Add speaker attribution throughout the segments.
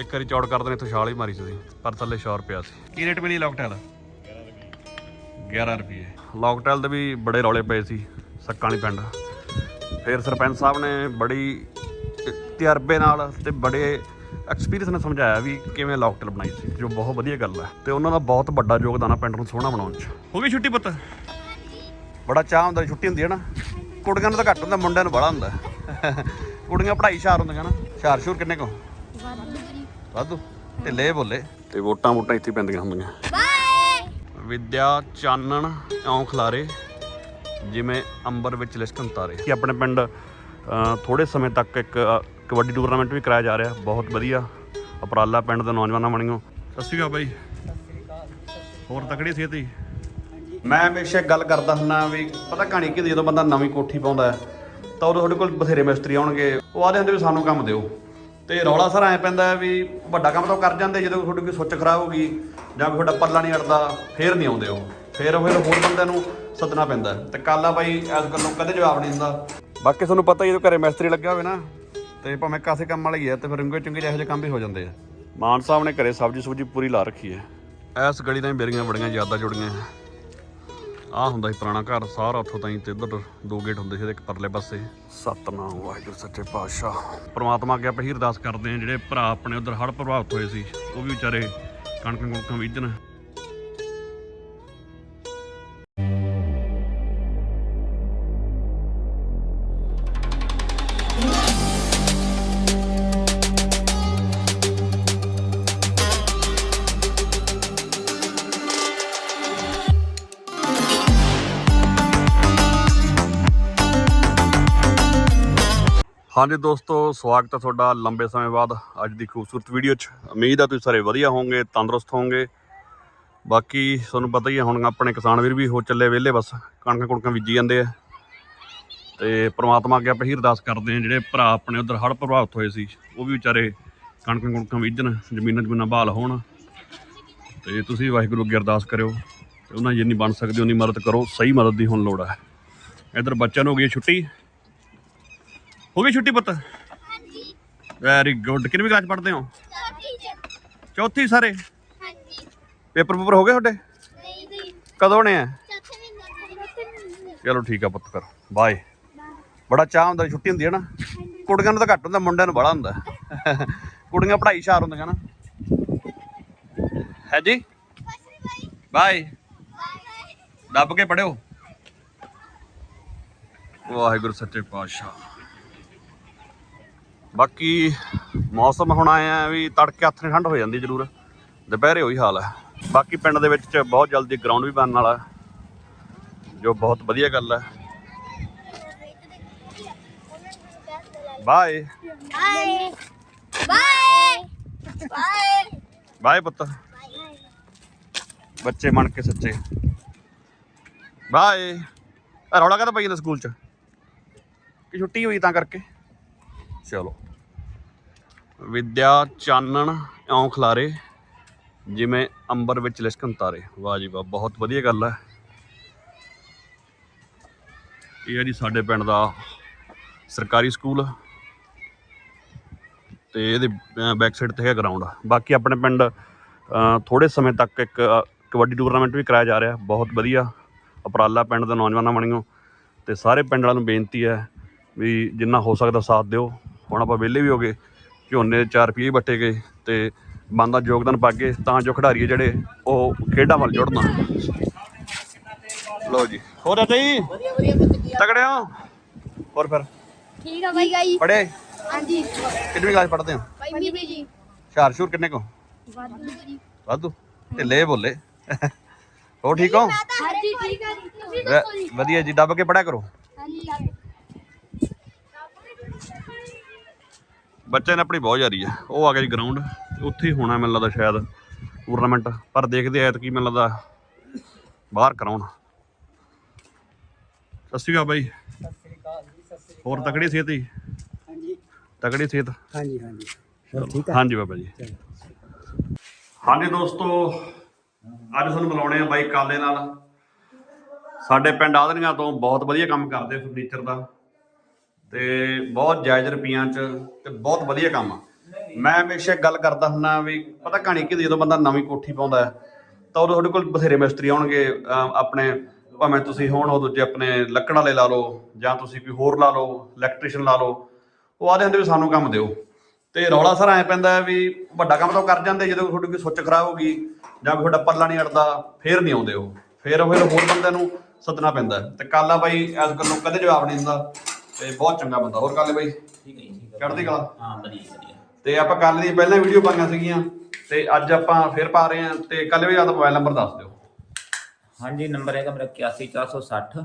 Speaker 1: ਇੱਕ ਵਾਰੀ ਚੌੜ ਕਰਦੇ ਨੇ ਇੱਥੋਂ ਛਾਲ ਹੀ ਮਾਰੀ ਸੀ ਪਰ ਥੱਲੇ ਸ਼ੌਰ ਪਿਆ ਸੀ। ਕੀ ਰੇਟ ਮਿਲੀ ਲੌਕਟੈਲ 11 ਰੁਪਏ। ਲੌਕਟੈਲ ਦੇ ਵੀ ਬੜੇ ਰੌਲੇ ਪਏ ਸੀ ਸੱਕਾਂ ਵਾਲੀ ਪਿੰਡ। ਫਿਰ ਸਰਪੰਚ ਸਾਹਿਬ ਨੇ ਬੜੀ ਤਜਰਬੇ ਨਾਲ ਤੇ ਬੜੇ ਐਕਸਪੀਰੀਅੰਸ ਨਾਲ ਸਮਝਾਇਆ ਵੀ ਕਿਵੇਂ ਲੌਕਟੈਲ ਬਣਾਈ ਸੀ ਜੋ ਬਹੁਤ ਵਧੀਆ ਗੱਲ ਹੈ। ਤੇ ਉਹਨਾਂ ਦਾ ਬਹੁਤ ਵੱਡਾ ਯੋਗਦਾਨ ਆ ਪਿੰਡ ਨੂੰ ਸੋਹਣਾ ਬਣਾਉਣ 'ਚ। ਹੋ ਗਈ ਛੁੱਟੀ ਪੁੱਤ? ਬੜਾ ਚਾਹ ਹੁੰਦਾ ਛੁੱਟੀ ਹੁੰਦੀ ਹੈ ਨਾ। ਕੁੜੀਆਂ ਨੂੰ ਤਾਂ ਘੱਟ ਹੁੰਦਾ ਮੁੰਡਿਆਂ ਨੂੰ ਬੜਾ ਹੁੰਦਾ। ਕੁੜੀਆਂ ਪੜ੍ਹਾਈ ਹੁਸ਼ਿਆਰ ਹੁੰਦੀਆਂ ਨਾ। ਹੁਸ਼ਿਆਰ ਸ਼ੂਰ ਕਿੰਨੇ ਕੋ? ਵਾਧੂ ਢਿੱਲੇ ਬੋਲੇ ਤੇ ਵੋਟਾਂ ਵੋਟਾਂ ਇੱਥੇ ਪੈਂਦੀਆਂ ਹੁੰਦੀਆਂ।
Speaker 2: ਬਾਏ
Speaker 1: ਵਿਦਿਆ ਚਾਨਣ ਇਉਂ ਖਲਾਰੇ ਜਿਵੇਂ ਅੰਬਰ ਵਿੱਚ ਲਿਸ਼ਕਣ ਤਾਰੇ ਕਿ ਆਪਣੇ ਪਿੰਡ ਅ, ਥੋੜੇ ਸਮੇਂ ਤੱਕ ਇੱਕ ਕਬੱਡੀ ਟੂਰਨਾਮੈਂਟ ਵੀ ਕਰਾਇਆ ਜਾ ਰਿਹਾ। ਬਹੁਤ ਵਧੀਆ। ਉਪਰਾਲਾ ਪਿੰਡ ਦੇ ਨੌਜਵਾਨਾਂ ਬਣੀਓ ਸਤਿ ਸ਼੍ਰੀ ਅਕਾਲ ਬਾਈ। ਹੋਰ ਤਕੜੀ ਸਿਹਤ ਜੀ? ਮੈਂ ਹਮੇਸ਼ਾ ਗੱਲ ਕਰਦਾ ਹੁੰਨਾ ਵੀ ਪਤਾ ਕਹਾਣੀ ਕਿ ਜਦੋਂ ਬੰਦਾ ਨਵੀਂ ਕੋਠੀ ਪਾਉਂਦਾ ਤਾਂ ਉਦੋਂ ਤੁਹਾਡੇ ਕੋਲ ਬਥੇਰੇ ਮਿਸਤਰੀ ਆਉਣਗੇ। ਉਹ ਆਦੇ ਹੁੰਦੇ ਵੀ ਸਾਨੂੰ ਕੰਮ ਦਿਓ। ਤੇ ਰੌਲਾ ਸਰ ਐ ਪੈਂਦਾ ਹੈ ਵੀ ਵੱਡਾ ਕੰਮ ਤਾਂ ਉਹ ਕਰ ਜਾਂਦੇ, ਜਦੋਂ ਤੁਹਾਡੀ ਕੋਈ ਸੁੱਚ ਖਰਾਬ ਹੋ ਗਈ ਜਾਂ ਕੋਈ ਤੁਹਾਡਾ ਪੱਲਾ ਨਹੀਂ ਅੜਦਾ ਫੇਰ ਨਹੀਂ ਆਉਂਦੇ ਉਹ। ਫੇਰ ਫਿਰ ਹੋਰ ਬੰਦਿਆਂ ਨੂੰ ਸੱਦਣਾ ਪੈਂਦਾ ਹੈ। ਤੇ ਕਾਲਾ ਬਾਈ, ਇਸ ਗੱਲੋਂ ਕਦੇ ਜਵਾਬ ਨਹੀਂ ਦਿੰਦਾ। ਬਾਕੀ ਤੁਹਾਨੂੰ ਪਤਾ ਹੀ ਜਦੋਂ ਘਰੇ ਮਿਸਤਰੀ ਲੱਗਿਆ ਹੋਵੇ ਨਾ, ਤੇ ਭਾਵੇਂ ਕਾਸੇ ਕੰਮ ਵਾਲਾ ਹੀ ਹੈ, ਤੇ ਫਿਰ ਰੰਗੇ ਚੰਗੇ ਜਿਹੇ ਜਿਹੇ ਕੰਮ ਵੀ ਹੋ ਜਾਂਦੇ ਆ। ਮਾਨ ਸਾਹਿਬ ਨੇ ਘਰੇ ਸਬਜ਼ੀ ਸੁਬਜੀ ਪੂਰੀ ਲਾ ਰੱਖੀ ਹੈ। ਇਸ ਗਲੀ ਦੀਆਂ ਮੇਰੀਆਂ ਬੜੀਆਂ ਯਾਦਾਂ ਜੁੜੀਆਂ ਆ ਹੁੰਦਾ ਸੀ ਪੁਰਾਣਾ ਘਰ ਸਾਰਾ ਉੱਥੋਂ ਤਾਈਂ ਤੇ ਇੱਧਰ ਦੋ ਗੇਟ ਹੁੰਦੇ ਸੀ ਤੇ ਇੱਕ ਪਰਲੇ ਪਾਸੇ। ਸਤਨਾਮ ਵਾਹਿਗੁਰੂ ਸੱਚੇ ਪਾਤਸ਼ਾਹ। ਪ੍ਰਮਾਤਮਾ ਅੱਗੇ ਆਪਾਂ ਹੀ ਅਰਦਾਸ ਕਰਦੇ ਹਾਂ ਜਿਹੜੇ ਭਰਾ ਆਪਣੇ ਉਧਰ ਹੜ੍ਹ ਪ੍ਰਭਾਵਿਤ ਹੋਏ ਸੀ ਉਹ ਵੀ ਵਿਚਾਰੇ ਕਣਕਾਂ ਕੁਣਕਾਂ ਬੀਜਣ। ਹਾਂਜੀ ਦੋਸਤੋ, ਸਵਾਗਤ ਹੈ ਤੁਹਾਡਾ ਲੰਬੇ ਸਮੇਂ ਬਾਅਦ ਅੱਜ ਦੀ ਖੂਬਸੂਰਤ ਵੀਡੀਓ 'ਚ। ਉਮੀਦ ਆ ਤੁਸੀਂ ਸਾਰੇ ਵਧੀਆ ਹੋਵੋਗੇ, ਤੰਦਰੁਸਤ ਹੋਵੋਗੇ। ਬਾਕੀ ਤੁਹਾਨੂੰ ਪਤਾ ਹੀ ਹੈ, ਹੁਣ ਆਪਣੇ ਕਿਸਾਨ ਵੀਰ ਵੀ ਹੋ ਚੱਲੇ ਵਿਹਲੇ, ਬਸ ਕਣਕਾਂ ਕੁਣਕਾਂ ਬੀਜੀ ਜਾਂਦੇ ਆ। ਤੇ ਪ੍ਰਮਾਤਮਾ ਅੱਗੇ ਆਪਾਂ ਹੀ ਅਰਦਾਸ ਕਰਦੇ ਹਾਂ, ਜਿਹੜੇ ਭਰਾ ਆਪਣੇ ਉਧਰ ਹੜ੍ਹ ਪ੍ਰਭਾਵਿਤ ਹੋਏ ਸੀ, ਉਹ ਵੀ ਵਿਚਾਰੇ ਕਣਕਾਂ ਕੁਣਕਾਂ ਬੀਜਣ, ਜ਼ਮੀਨਾਂ ਜ਼ਮੀਨਾਂ ਬਹਾਲ ਹੋਣ। ਤੇ ਤੁਸੀਂ ਵਾਹਿਗੁਰੂ ਅੱਗੇ ਅਰਦਾਸ ਕਰਿਓ, ਤੇ ਉਹਨਾਂ ਜਿੰਨੀ ਬਣ ਸਕਦੀ, ਉਨੀ ਮਦਦ ਕਰੋ, ਸਹੀ ਮਦਦ ਦੀ ਹੁਣ ਲੋੜ ਹੈ। ਇਧਰ ਬੱਚਿਆਂ ਨੂੰ ਹੋ ਗਈ ਛੁੱਟੀ। ਹੋ ਗਈ ਛੁੱਟੀ ਪੁੱਤ?
Speaker 2: ਹਾਂਜੀ।
Speaker 1: ਵੈਰੀ ਗੁੱਡ ਕਿੰਨਵੀਂ ਕਲਾਸ ਪੜ੍ਹਦੇ ਹੋ? ਚੌਥੀ ਸਾਰੇ?
Speaker 2: ਹਾਂਜੀ।
Speaker 1: ਪੇਪਰ ਪੂਪਰ ਹੋ ਗਏ ਤੁਹਾਡੇ?
Speaker 2: ਨਹੀਂ ਨਹੀਂ
Speaker 1: ਕਦੋਂ ਨੇ ਆ? ਚਲੋ ਠੀਕ ਆ ਪੁੱਤ ਫਿਰ। ਬਾਏ ਬੜਾ ਚਾਹ ਹੁੰਦਾ ਛੁੱਟੀ ਹੁੰਦੀ ਹੈ ਨਾ। ਕੁੜੀਆਂ ਨੂੰ ਤਾਂ ਘੱਟ ਹੁੰਦਾ ਮੁੰਡਿਆਂ ਨੂੰ ਬੜਾ ਹੁੰਦਾ। ਕੁੜੀਆਂ ਪੜ੍ਹਾਈ ਹੁਸ਼ਿਆਰ ਹੁੰਦੀਆਂ ਨਾ। ਹੈ ਜੀ ਬਾਏ ਦੱਬ ਕੇ ਪੜਿਓ ਵਾਹਿਗੁਰੂ ਸੱਚੇ ਪਾਤਸ਼ਾਹ। ਬਾਕੀ ਮੌਸਮ ਹੁਣ ਆਇਆ ਵੀ ਤੜਕੇ ਹੱਥ ਨੇ ਠੰਡ ਹੋ ਜਾਂਦੀ ਜ਼ਰੂਰ। ਦੁਪਹਿਰੇ ਉਹੀ ਹਾਲ ਹੈ ਬਾਕੀ ਪਿੰਡ ਦੇ ਵਿੱਚ ਬਹੁਤ ਜਲਦੀ ਗਰਾਊਂਡ ਵੀ ਬਣਨ ਵਾਲਾ, ਜੋ ਬਹੁਤ ਵਧੀਆ ਗੱਲ ਹੈ bye
Speaker 2: bye bye bye
Speaker 1: bye ਪੁੱਤ। ਬੱਚੇ ਬਣ ਕੇ ਸੱਚੇ। ਬਾਏ ਆ ਰੌਲਾ ਕਾ ਪਈ ਜਾਂਦਾ ਸਕੂਲ ਚ? ਕਿ ਛੁੱਟੀ ਹੋਈ ਤਾਂ ਕਰਕੇ? ਚਲੋ। ਵਿਦਿਆ ਚਾਨਣ ਇਉਂ ਖਲਾਰੇ ਜਿਵੇਂ ਅੰਬਰ ਵਿੱਚ ਲਿਸ਼ਕਣ ਤਾਰੇ। ਵਾਹ ਜੀ ਵਾਹ ਬਹੁਤ ਵਧੀਆ ਗੱਲ ਹੈ। ਇਹ ਹੈ ਜੀ ਸਾਡੇ ਪਿੰਡ ਦਾ ਸਰਕਾਰੀ ਸਕੂਲ ਤੇ ਇਹਦੇ ਬੈਕ ਸਾਈਡ ਤੇ ਹੈ ਗਰਾਊਂਡ ਬਾਕੀ ਆਪਣੇ ਪਿੰਡ ਅ, ਥੋੜੇ ਸਮੇਂ ਤੱਕ ਇੱਕ ਕਬੱਡੀ ਟੂਰਨਾਮੈਂਟ ਵੀ ਕਰਾਇਆ ਜਾ ਰਿਹਾ। ਬਹੁਤ ਵਧੀਆ ਉਪਰਾਲਾ ਪਿੰਡ ਦੇ ਨੌਜਵਾਨਾਂ ਬਣਿਓ ਤੇ ਸਾਰੇ ਪਿੰਡ ਵਾਲਿਆਂ ਨੂੰ ਬੇਨਤੀ ਹੈ ਵੀ ਜਿੰਨਾ ਹੋ ਸਕਦਾ ਸਾਥ ਦਿਓ। ਹੁਣ ਆਪਾਂ ਵਿਹਲੇ ਵੀ ਹੋ ਗਏ। ਝੋਨੇ ਦੇ 4 ਰੁਪਏ ਵੱਟੇ ਗਏ ਤੇ ਬੰਦਾ ਯੋਗਦਾਨ ਪਾ ਕੇ ਤਾਂ ਜੋ ਖਿਡਾਰੀ ਜਿਹੜੇ ਉਹ ਖੇਡਾਂ ਵੱਲ ਜੁੜਨ। ਲਓ ਜੀ। ਹੋਰ ਜੀ? ਤਗੜੇ ਹੋ? ਹੋਰ ਫਿਰ?
Speaker 2: ਠੀਕ ਆ ਬਾਈ ਗਾਈ
Speaker 1: ਪੜ੍ਹੇ?
Speaker 2: ਹਾਂਜੀ।
Speaker 1: ਕਿੰਨਵੀਂ ਕਲਾਸ ਪੜ੍ਹਦੇ ਹੋ?
Speaker 2: ਬਾਈ ਮੇਰੀ ਜੀ।
Speaker 1: ਹੁਸ਼ਿਆਰ ਸ਼ੂਰ ਕਿੰਨੇ ਕੋ?
Speaker 2: ਵਾਧੂ ਜੀ।
Speaker 1: ਵਾਧੂ? ਢਿੱਲੇ ਬੋਲੇ। ਹੋ ਠੀਕ ਹੋ?
Speaker 2: ਹਾਂਜੀ ਠੀਕ ਆ ਜੀ।
Speaker 1: ਵਧੀਆ ਜੀ। ਦੱਬ ਕੇ ਪੜਿਆ ਕਰੋ।
Speaker 2: ਹਾਂਜੀ
Speaker 1: ਬੱਚੇ ਨੇ ਆਪਣੀ ਬਹੁਤ ਜਾਰੀ ਹੈ ਉਹ ਆ ਗਿਆ ਜੀ ਗਰਾਊਂਡ ਉੱਥੇ ਹੀ ਹੋਣਾ ਮੈਨੂੰ ਲੱਗਦਾ ਸ਼ਾਇਦ ਟੂਰਨਾਮੈਂਟ ਪਰ ਦੇਖਦੇ ਆ ਕੀ ਮੈਨੂੰ ਲੱਗਦਾ ਬਾਹਰ ਕਰਾਉਣ। ਸਤਿ ਸ਼੍ਰੀ ਅਕਾਲ ਬਾਈ। ਹੋਰ ਤਕੜੀ ਸਿਹਤ ਜੀ?
Speaker 3: ਹਾਂਜੀ।
Speaker 1: ਤਕੜੀ ਸਿਹਤ।
Speaker 3: ਹਾਂਜੀ ਹਾਂਜੀ। ਠੀਕ ਆ?
Speaker 1: ਹਾਂਜੀ ਬਾਬਾ ਜੀ। ਹਾਂਜੀ ਦੋਸਤੋ ਅੱਜ ਤੁਹਾਨੂੰ ਮਿਲਾਉਣੇ ਆ ਬਾਈ ਕਾਲੇ ਨਾਲ। ਸਾਡੇ ਪਿੰਡ ਆਦਰੀਆਂ ਤੋਂ ਬਹੁਤ ਵਧੀਆ ਕੰਮ ਕਰਦੇ ਫਰਨੀਚਰ ਦਾ। ਤੇ ਬਹੁਤ ਜਾਇਜ਼ ਰੁਪਈਆਂ 'ਚ ਤੇ ਬਹੁਤ ਵਧੀਆ ਕੰਮ ਆ। ਮੈਂ ਹਮੇਸ਼ਾ ਗੱਲ ਕਰਦਾ ਹੁੰਨਾ ਵੀ ਪਤਾ ਕਹਾਣੀ ਕੀ ਜਦੋਂ ਬੰਦਾ ਨਵੀਂ ਕੋਠੀ ਪਾਉਂਦਾ ਤਾਂ ਉਦੋਂ ਤੁਹਾਡੇ ਕੋਲ ਬਥੇਰੇ ਮਿਸਤਰੀ ਆਉਣਗੇ ਆਪਣੇ ਭਾਵੇਂ ਤੁਸੀਂ ਹੋਣ, ਉਹ ਦੂਜੇ ਆਪਣੇ ਲੱਕੜ ਵਾਲੇ ਲਾ ਲਓ, ਜਾਂ ਤੁਸੀਂ ਕੋਈ ਹੋਰ ਲਾ ਲਓ ਇਲੈਕਟ੍ਰੀਸ਼ੀਅਨ ਲਾ ਲਓ, ਉਹ ਆਦੇ ਹੁੰਦੇ ਵੀ ਸਾਨੂੰ ਕੰਮ ਦਿਓ। ਤੇ ਰੌਲਾ ਸਾਰਾ ਐ ਪੈਂਦਾ ਵੀ ਵੱਡਾ ਕੰਮ ਤਾਂ ਉਹ ਕਰ ਜਾਂਦੇ, ਜਦੋਂ ਤੁਹਾਡੀ ਕੋਈ ਸੁੱਚ ਖਰਾਬ ਹੋ ਗਈ, ਜਾਂ ਕੋਈ ਤੁਹਾਡਾ ਪੱਲਾ ਨਹੀਂ ਅੜਦਾ, ਫੇਰ ਨਹੀਂ ਆਉਂਦੇ ਉਹ। ਫੇਰ ਉਹ ਹੋਰ ਬੰਦਿਆਂ ਨੂੰ ਸੱਦਣਾ ਪੈਂਦਾ ਹੈ। ਤੇ ਕਾਲਾ ਬਾਈ, ਇਸ ਗੱਲੋਂ ਕਦੇ ਜਵਾਬ ਨਹੀਂ ਦਿੰਦਾ। ਤੇ ਬਹੁਤ ਚੰਗਾ ਬੰਦਾ। ਹੋਰ ਕਾਲੇ ਬਾਈ।
Speaker 4: ਠੀਕ ਹੈ ਜੀ ਠੀਕ ਹੈ।
Speaker 1: ਚੜ੍ਹਦੀ ਕਲਾ।
Speaker 4: ਹਾਂ ਵਧੀਆ ਵਧੀਆ।
Speaker 1: ਤੇ ਆਪਾਂ ਕੱਲ ਦੀ ਪਹਿਲਾਂ ਵੀਡੀਓ ਪਾਈਆਂ ਸੀਗੀਆਂ। ਤੇ ਅੱਜ ਆਪਾਂ ਫੇਰ ਪਾ ਰਹੇ ਹਾਂ। ਤੇ ਕੱਲ ਵੀ ਆਪਦਾ ਮੋਬਾਈਲ ਨੰਬਰ ਦੱਸ ਦਿਓ।
Speaker 4: ਹਾਂਜੀ ਨੰਬਰ ਹੈਗਾ ਮੇਰਾ 81460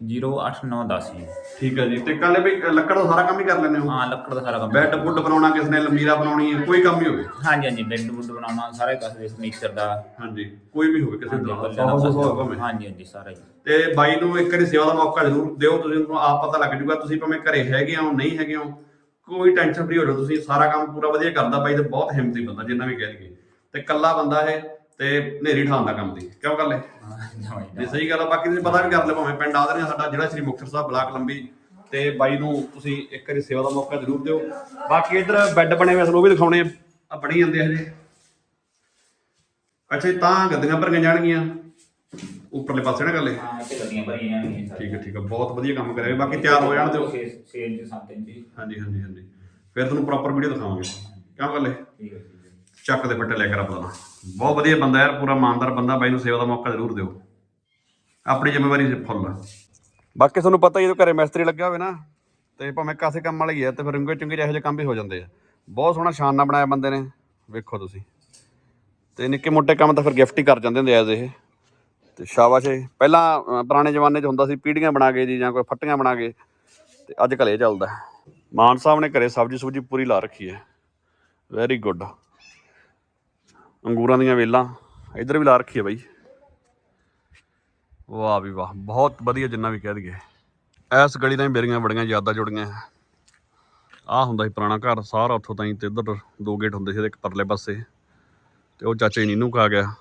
Speaker 4: 08910 ਜੀ।
Speaker 1: ਠੀਕ ਹੈ ਜੀ ਤੇ ਕੱਲ ਵੀ ਲੱਕੜ ਦਾ ਸਾਰਾ ਕੰਮ ਹੀ ਕਰ ਲੈਂਦੇ ਹੋ?
Speaker 4: ਹਾਂ ਲੱਕੜ ਦਾ ਸਾਰਾ ਕੰਮ
Speaker 1: ਬੈੱਡ ਬੁੱਡ ਬਣਾਉਣਾ ਕਿਸ ਨੇ ਲੰਮੀਰਾ ਬਣਾਉਣੀ ਹੈ ਕੋਈ ਕੰਮ ਹੀ ਹੋਵੇ?
Speaker 4: ਹਾਂਜੀ ਹਾਂਜੀ ਬੈੱਡ ਬੁੱਡ ਬਣਾਉਣਾ ਸਾਰਾ ਹੀ ਕਰਦੇ ਫਰਨੀਚਰ ਦਾ।
Speaker 1: ਹਾਂਜੀ ਕੋਈ ਵੀ ਹੋਵੇ ਕਿਸੇ ਤਰ੍ਹਾਂ ਦਾ। ਸੌ ਸੌ। ਭਾਵੇਂ
Speaker 4: ਹਾਂਜੀ ਹਾਂਜੀ ਸਾਰਾ ਹੀ।
Speaker 1: ਤੇ ਬਾਈ ਨੂੰ ਇੱਕ ਵਾਰੀ ਸੇਵਾ ਦਾ ਮੌਕਾ ਜ਼ਰੂਰ ਦਿਓ ਤੁਸੀਂ ਤੁਹਾਨੂੰ ਆਪ ਪਤਾ ਲੱਗ ਜੂਗਾ ਤੁਸੀਂ ਭਾਵੇਂ ਘਰੇ ਹੈਗੇ ਹੋ ਨਹੀਂ ਹੈਗੇ ਹੋ ਕੋਈ ਟੈਨਸ਼ਨ ਫਰੀ ਹੋ ਜਾਓ ਤੁਸੀਂ ਸਾਰਾ ਕੰਮ ਪੂਰਾ ਵਧੀਆ ਕਰਦਾ ਬਾਈ ਤੇ ਬਹੁਤ ਹਿੰਮਤੀ ਬੰਦਾ ਜਿੰਨਾ ਵੀ ਕਹਿ ਲਈਏ ਤੇ ਕੱਲਾ ਬੰਦਾ ਹੈ ਤੇ ਨੇਰੀ ਠਾਉਂਦਾ ਕੰਮ ਦੀ। ਕਿਉਂ ਗੱਲ ਹੈ ਜੇ ਸਹੀ ਗੱਲ ਆ ਬਾਕੀ ਤੁਸੀਂ ਪਤਾ ਵੀ ਕਰ ਲਿਓ ਭਾਵੇਂ। ਪਿੰਡ ਆਦਰੇ ਸਾਡਾ ਜਿਹੜਾ ਸ੍ਰੀ ਮੁਕਤਸਰ ਸਾਹਿਬ ਬਲਾਕ ਲੰਬੀ ਤੇ ਬਾਈ ਨੂੰ ਤੁਸੀਂ ਇੱਕ ਵਾਰੀ ਸੇਵਾ ਦਾ ਮੌਕਾ ਜ਼ਰੂਰ ਦਿਓ। ਬਾਕੀ ਇਧਰ ਬੈੱਡ ਬਣੇ ਹੋਏ ਸਨ ਉਹ ਵੀ ਦਿਖਾਉਣੇ ਆ। ਬਣੀ ਜਾਂਦੇ ਹਜੇ। ਅੱਛਾ ਤਾਂ ਗੱਦੀਆਂ ਭਰੀਆਂ ਜਾਣਗੀਆਂ। ਉੱਪਰਲੇ ਪਾਸੇ ਨਾ ਗੱਲੇ
Speaker 4: ਹਾਂ ਤੇ ਗੱਡੀਆਂ ਭਰੀਆਂ ਜਾਣਗੀਆਂ
Speaker 1: ਠੀਕ ਹੈ ਠੀਕ ਹੈ। ਬਹੁਤ ਵਧੀਆ ਕੰਮ ਕਰਿਆ। ਬਾਕੀ ਤਿਆਰ ਹੋ ਜਾਣ ਦਿਓ।
Speaker 4: ਸੇਲ ਚ 7 ਇੰਚ।
Speaker 1: ਹਾਂਜੀ ਹਾਂਜੀ ਹਾਂਜੀ। ਫਿਰ ਤੁਹਾਨੂੰ ਪ੍ਰੋਪਰ ਵੀਡੀਓ ਦਿਖਾਵਾਂਗੇ। ਕਿਉਂ ਗੱਲੇ
Speaker 4: ਠੀਕ ਹੈ
Speaker 1: ਚੱਕ ਦੇ ਫੱਟੇ ਲੈ ਕੇ ਰੱਬ ਦਾ ਬਹੁਤ ਵਧੀਆ ਬੰਦਾ ਯਾਰ, ਪੂਰਾ ਇਮਾਨਦਾਰ ਬੰਦਾ, ਬਾਈ ਨੂੰ ਸੇਵਾ ਦਾ ਮੌਕਾ ਜ਼ਰੂਰ ਦਿਓ। ਆਪਣੀ ਜ਼ਿੰਮੇਵਾਰੀ ਫੁੱਲ। ਬਾਕੀ ਤੁਹਾਨੂੰ ਪਤਾ ਹੀ ਜਦੋਂ ਘਰੇ ਮਿਸਤਰੀ ਲੱਗਿਆ ਹੋਵੇ ਨਾ, ਤੇ ਭਾਵੇਂ ਕਾਸੇ ਕੰਮ ਵਾਲਾ ਹੀ ਹੈ ਤੇ ਫਿਰ ਰੰਗੇ ਚੰਗੇ ਜਿਹੇ ਜਿਹੇ ਕੰਮ ਵੀ ਹੋ ਜਾਂਦੇ ਆ। ਬਹੁਤ ਸੋਹਣਾ ਸ਼ਾਨ ਨਾਲ ਬਣਾਇਆ ਬੰਦੇ ਨੇ, ਵੇਖੋ ਤੁਸੀਂ। ਤੇ ਨਿੱਕੇ ਮੋਟੇ ਕੰਮ ਤਾਂ ਫਿਰ ਗਿਫਟ ਹੀ ਕਰ ਜਾਂਦੇ ਹੁੰਦੇ ਐਜ਼ ਇਹ। ਤੇ ਸ਼ਾਬਾਸ਼ ਏ। ਪਹਿਲਾਂ ਪੁਰਾਣੇ ਜ਼ਮਾਨੇ 'ਚ ਹੁੰਦਾ ਸੀ, ਪੀੜੀਆਂ ਬਣਾ ਕੇ ਜੀ, ਜਾਂ ਕੋਈ ਫੱਟੀਆਂ ਬਣਾ ਕੇ। ਤੇ ਅੱਜ ਕੱਲ੍ਹ ਇਹ ਚੱਲਦਾ। ਮਾਨ ਸਾਹਿਬ ਨੇ ਘਰੇ ਸਬਜ਼ੀ ਸੁਬਜੀ ਪੂਰੀ ਲਾ ਰੱਖੀ ਹੈ। ਵੈਰੀ ਗੁੱਡ ਅੰਗੂਰਾਂ ਦੀਆਂ ਵੇਲਾਂ। ਇੱਧਰ ਵੀ ਲਾ ਰੱਖੀ ਹੈ ਬਾਈ। ਵਾਹ ਵੀ ਵਾਹ, ਬਹੁਤ ਵਧੀਆ ਜਿੰਨਾ ਵੀ ਕਹਿ ਦਈਏ। ਐਸ ਗਲੀ ਤਾਂ ਮੇਰੀਆਂ ਬੜੀਆਂ ਯਾਦਾਂ ਜੁੜੀਆਂ। ਆ ਹੁੰਦਾ ਸੀ ਪੁਰਾਣਾ ਘਰ, ਸਾਰਾ ਉੱਥੋਂ ਤਾਈਂ ਤੇ ਇੱਧਰ ਦੋ ਗੇਟ ਹੁੰਦੇ ਸੀ, ਇੱਕ ਪਰਲੇ ਪਾਸੇ। ਤੇ ਉਹ ਚਾਚੇ ਨੀਨੂ ਕਾ ਗਿਆ।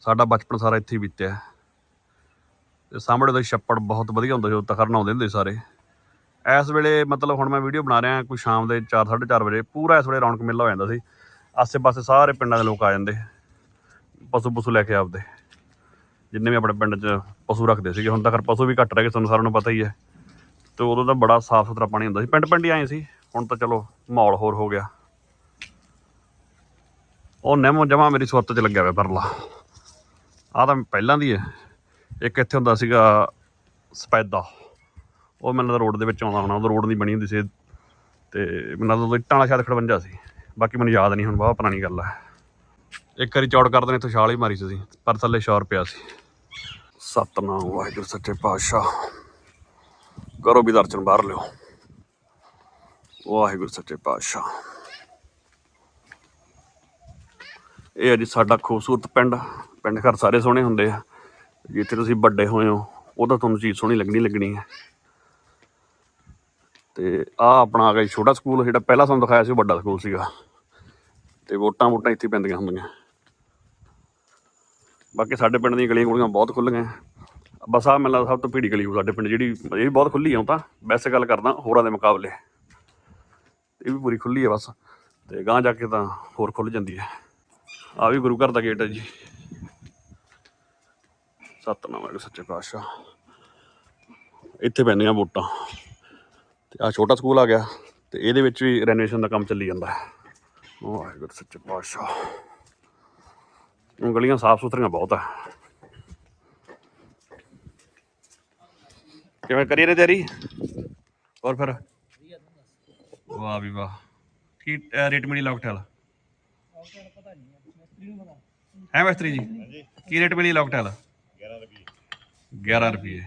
Speaker 1: ਸਾਡਾ ਬਚਪਨ ਸਾਰਾ ਇੱਥੇ ਹੀ ਬੀਤਿਆ। ਤੇ ਸਾਹਮਣੇ ਦਾ ਛੱਪੜ ਬਹੁਤ ਵਧੀਆ ਹੁੰਦਾ ਸੀ, ਉਹ ਤਖਰ ਨਹਾਉਂਦੇ ਹੁੰਦੇ ਸੀ ਸਾਰੇ। ਇਸ ਵੇਲੇ ਮਤਲਬ ਹੁਣ ਮੈਂ ਵੀਡੀਓ ਬਣਾ ਰਿਹਾ, ਕੋਈ ਸ਼ਾਮ ਦੇ 4:30 ਵਜੇ, ਪੂਰਾ ਇਸ ਵੇਲੇ ਰੌਣਕ ਮੇਲਾ ਹੋ ਜਾਂਦਾ ਸੀ। ਆਸੇ ਪਾਸੇ ਸਾਰੇ ਪਿੰਡਾਂ ਦੇ ਲੋਕ ਆ ਜਾਂਦੇ। ਪਸ਼ੂ ਪਸ਼ੂ ਲੈ ਕੇ ਆਪਦੇ। ਜਿੰਨੇ ਵੀ ਆਪਣੇ ਪਿੰਡ 'ਚ ਪਸ਼ੂ ਰੱਖਦੇ ਸੀਗੇ, ਹੁਣ ਤਾਂ ਖਰ ਪਸ਼ੂ ਵੀ ਘੱਟ ਰਹਿ ਗਏ, ਤੁਹਾਨੂੰ ਸਾਰਿਆਂ ਨੂੰ ਪਤਾ ਹੀ ਹੈ। ਤੇ ਉਦੋਂ ਤਾਂ ਬੜਾ ਸਾਫ਼ ਸੁਥਰਾ ਪਾਣੀ ਹੁੰਦਾ ਸੀ। ਪਿੰਡ ਪਿੰਡ ਹੀ ਆਏ ਸੀ, ਹੁਣ ਤਾਂ ਚਲੋ ਮਾਹੌਲ ਹੋਰ ਹੋ ਗਿਆ। ਉਹ ਨਿੰਮ ਜਮਾ ਮੇਰੀ ਸੁਰਤ 'ਚ ਲੱਗਿਆ ਹੋਇਆ ਪਰਲਾ। ਆਹ ਤਾਂ ਪਹਿਲਾਂ ਦੀ ਹੈ। ਇੱਕ ਇੱਥੇ ਹੁੰਦਾ ਸੀਗਾ ਸਪੈਦਾ। ਉਹ ਮੈਨੂੰ ਲੱਗਦਾ ਰੋਡ ਦੇ ਵਿੱਚ ਆਉਂਦਾ ਹੋਣਾ ਉਹ ਰੋਡ ਦੀ ਬਣੀ ਹੁੰਦੀ ਸੀ। ਤੇ ਮੈਨੂੰ ਲੱਗਦਾ ਇੱਟਾਂ ਵਾਲਾ ਸ਼ਾਇਦ ਖੜਵੰਜਾ ਸੀ। ਬਾਕੀ ਮੈਨੂੰ ਯਾਦ ਨਹੀਂ ਹੁਣ ਬਹੁਤ ਪੁਰਾਣੀ ਗੱਲ ਹੈ ਇੱਕ ਵਾਰੀ ਚੌੜ ਕਰਦੇ ਨੇ ਇੱਥੋਂ ਛਾਲ ਹੀ ਮਾਰੀ ਸੀ ਪਰ ਥੱਲੇ ਸ਼ੌਰ ਪਿਆ ਸੀ। ਸਤਨਾਮ, ਵਾਹਿਗੁਰੂ, ਸੱਚੇ ਪਾਤਸ਼ਾਹ। ਕਰੋ ਵੀ ਦਰਸ਼ਨ, ਬਾਹਰ ਲਿਓ। ਵਾਹਿਗੁਰੂ, ਸੱਚੇ ਪਾਤਸ਼ਾਹ। ਇਹ ਹੈ ਜੀ ਸਾਡਾ ਖੂਬਸੂਰਤ ਪਿੰਡ ਪਿੰਡ ਘਰ ਸਾਰੇ ਸੋਹਣੇ ਹੁੰਦੇ ਆ। ਜਿੱਥੇ ਤੁਸੀਂ ਵੱਡੇ ਹੋਏ ਹੋ, ਉਹ ਤਾਂ ਤੁਹਾਨੂੰ ਚੀਜ਼ ਸੋਹਣੀ ਲੱਗਣੀ ਲੱਗਣੀ ਹੈ ਤੇ ਆ ਆਪਣਾ ਆ ਗਿਆ ਛੋਟਾ ਸਕੂਲ, ਜਿਹੜਾ ਪਹਿਲਾਂ ਤੁਹਾਨੂੰ ਦਿਖਾਇਆ ਸੀ ਉਹ ਵੱਡਾ ਸਕੂਲ ਸੀਗਾ। ਤੇ ਵੋਟਾਂ ਵੋਟਾਂ ਇੱਥੇ ਪੈਂਦੀਆਂ ਹੁੰਦੀਆਂ। ਬਾਕੀ ਸਾਡੇ ਪਿੰਡ ਦੀਆਂ ਗਲੀਆਂ ਗੁਲੀਆਂ ਬਹੁਤ ਖੁੱਲੀਆਂ ਬਸ ਆ ਮੈਨੂੰ ਸਭ ਤੋਂ ਭੀੜੀ ਗਲੀ ਹੋਊ ਸਾਡੇ ਪਿੰਡ, ਜਿਹੜੀ ਇਹ ਵੀ ਬਹੁਤ ਖੁੱਲੀ ਆ ਉਹ ਤਾਂ। ਵੈਸੇ ਗੱਲ ਕਰਦਾ ਹੋਰਾਂ ਦੇ ਮੁਕਾਬਲੇ। ਇਹ ਵੀ ਪੂਰੀ ਖੁੱਲੀ ਆ ਬਸ। ਤੇ ਗਾਂ ਜਾ ਕੇ ਤਾਂ ਹੋਰ ਖੁੱਲ ਜਾਂਦੀ ਹੈ ਆ ਵੀ ਗੁਰੂ ਘਰ ਦਾ ਗੇਟ ਹੈ ਜੀ। ਸਤਨਾਮ ਵਾਹਿਗੁਰੂ, ਸੱਚੇ ਪਾਤਸ਼ਾਹ। ਇੱਥੇ ਪੈਂਦੀਆਂ ਵੋਟਾਂ। ਤੇ ਆ ਛੋਟਾ ਸਕੂਲ ਆ ਗਿਆ ਤੇ ਇਹਦੇ ਵਿੱਚ ਵੀ ਰੈਨੋਵੇਸ਼ਨ ਦਾ ਕੰਮ ਚੱਲੀ ਜਾਂਦਾ। ਹੈ ਵਾਹਿਗੁਰੂ ਸੱਚੇ ਪਾਤਸ਼ਾਹ। ਉਹ ਗਲੀਆਂ ਸਾਫ਼ ਸੁਥਰੀਆਂ ਬਹੁਤ ਆ। ਕਿਵੇਂ ਕਰੀਏ ਰੇ ਤੇਰੀ ਹੋਰ ਫਿਰ? ਵਾਹ ਵੀ ਵਾਹ। ਕੀ ਰੇਟ ਮਿਲੀ ਲੌਕਟੇਲ ਹੈ ਮਿਸਤਰੀ ਜੀ? ਕੀ ਰੇਟ ਮਿਲੀ ਲੌਕਟੇਲ 11 ਰੁਪਏ 11 ਰੁਪਏ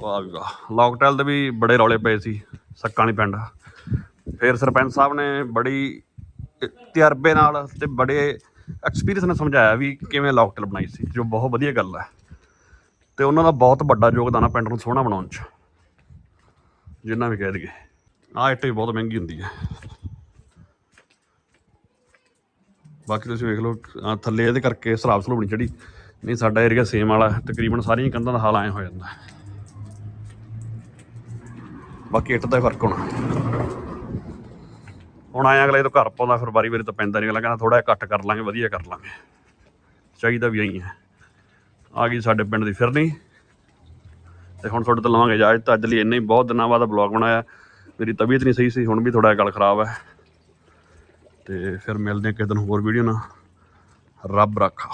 Speaker 1: ਵਾਹ ਵੀ ਵਾਹ। ਲੌਕਟੇਲ ਦੇ ਵੀ ਬੜੇ ਰੌਲੇ ਪਏ ਸੀ ਸੱਕਾਂ ਵਾਲੀ ਪਿੰਡ। ਫਿਰ ਸਰਪੰਚ ਸਾਹਿਬ ਨੇ ਬੜੀ ਤਜਰਬੇ ਨਾਲ ਤੇ ਬੜੇ ਐਕਸਪੀਰੀਅੰਸ ਨਾਲ ਸਮਝਾਇਆ ਵੀ ਕਿਵੇਂ ਲੋਕਟੈਲ ਬਣਾਈ ਸੀ, ਜੋ ਬਹੁਤ ਵਧੀਆ ਗੱਲ ਹੈ। ਤੇ ਉਹਨਾਂ ਦਾ ਬਹੁਤ ਵੱਡਾ ਯੋਗਦਾਨ ਆ ਪਿੰਡ ਨੂੰ ਸੋਹਣਾ ਬਣਾਉਣ 'ਚ। ਜਿੰਨਾ ਵੀ ਕਹਿ ਦਈਏ। ਆਹ ਇੱਟ ਵੀ ਬਹੁਤ ਮਹਿੰਗੀ ਹੁੰਦੀ ਹੈ। ਬਾਕੀ ਤੁਸੀਂ ਵੇਖ ਲਓ ਥੱਲੇ ਇਹਦੇ ਕਰਕੇ ਸਰਾਬ ਸਲੂਬ ਨਹੀਂ ਚੜੀ ਨਹੀਂ, ਸਾਡਾ ਏਰੀਆ ਸੇਮ ਵਾਲਾ, ਤਕਰੀਬਨ ਸਾਰੀਆਂ ਕੰਧਾਂ ਦਾ ਹਾਲ ਐਂ ਹੋ ਜਾਂਦਾ। ਬਾਕੀ ਇੱਟ ਦਾ ਹੀ ਫ਼ਰਕ ਹੋਣਾ। ਹੁਣ ਆਇਆ ਅਗਲੇ ਤੋਂ ਘਰ ਪਾਉਂਦਾ, ਫਿਰ ਵਾਰੀ ਵਾਰੀ ਤਾਂ ਪੈਂਦਾ ਨਹੀਂ ਅਗਲਾ, ਕਹਿੰਦਾ ਥੋੜਾ ਜਿਹਾ ਘੱਟ ਕਰ ਲਾਂਗੇ, ਵਧੀਆ ਕਰ ਲਾਂਗੇ। ਚਾਹੀਦਾ ਵੀ ਐਂ ਹੈ। ਆ ਗਈ ਸਾਡੇ ਪਿੰਡ ਦੀ ਫਿਰਨੀ। ਤੇ ਹੁਣ ਤੁਹਾਡੇ ਤੋਂ ਲਵਾਂਗੇ ਇਜਾਜ਼ਤ। ਅੱਜ ਲਈ ਇੰਨੇ ਹੀ, ਬਹੁਤ ਦਿਨਾਂ ਬਾਅਦ ਬਲੌਗ ਬਣਾਇਆ। ਮੇਰੀ ਤਬੀਅਤ ਨਹੀਂ ਸਹੀ ਸੀ, ਹੁਣ ਵੀ ਥੋੜਾ ਗਲ ਖਰਾਬ ਹੈ। ਤੇ ਫਿਰ ਮਿਲਦੇ ਹਾਂ ਕਿਸੇ ਦਿਨ ਹੋਰ ਵੀਡੀਓ ਨਾਲ। ਰੱਬ ਰੱਖਾ।